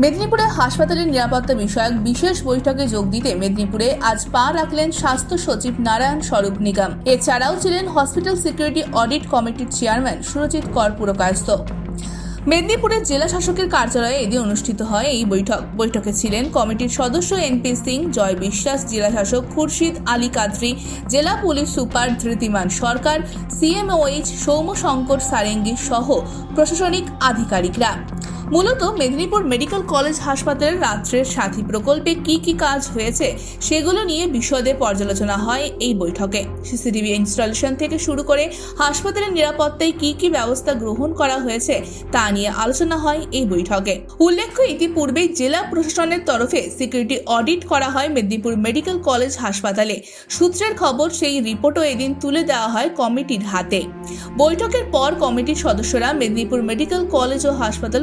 মেদিনীপুরে হাসপাতালের নিরাপত্তা বিষয়ক বিশেষ বৈঠকে যোগ দিতে মেদিনীপুরে আজ পা রাখলেন স্বাস্থ্য সচিব নারায়ণ স্বরূপ নিগম। এছাড়াও ছিলেন হসপিটাল সিকিউরিটি অডিট কমিটির চেয়ারম্যান সুরজিৎ কর পুরকায়স্থ। মেদিনীপুরের জেলা শাসকের কার্যালয়ে এদিন অনুষ্ঠিত হয় এই বৈঠক। বৈঠকে ছিলেন কমিটির সদস্য এনপি সিং, জয় বিশ্বাস, জেলা শাসক খুরশিদ আলী কাদরি, জেলা police super Dhritiman Sarkar, CMOH Soumyashankar Sarangi সহ প্রশাসনিক আধিকারিকরা। মূলত মেদিনীপুর মেডিকেল কলেজ হাসপাতালের রাত্রের সাথী প্রকল্পে কি কি কাজ হয়েছে সেগুলো নিয়ে বিশদে পর্যালোচনা হয় এই বৈঠকে। সিসিটিভি ইনস্টলেশন থেকে শুরু করে হাসপাতালের নিরাপত্তায় কি কি ব্যবস্থা গ্রহণ করা হয়েছে তা নিয়ে আলোচনা হয় এই বৈঠকে। উল্লেখ্য ইতিপূর্বেই জেলা প্রশাসনের তরফে সিকিউরিটি অডিট করা হয় মেদিনীপুর মেডিকেল কলেজ হাসপাতালে। সূত্রের খবর, সেই রিপোর্টও এদিন তুলে দেওয়া হয় কমিটির হাতে। বৈঠকের পর কমিটির সদস্যরা মেদিনীপুর মেডিকেল কলেজ ও হাসপাতাল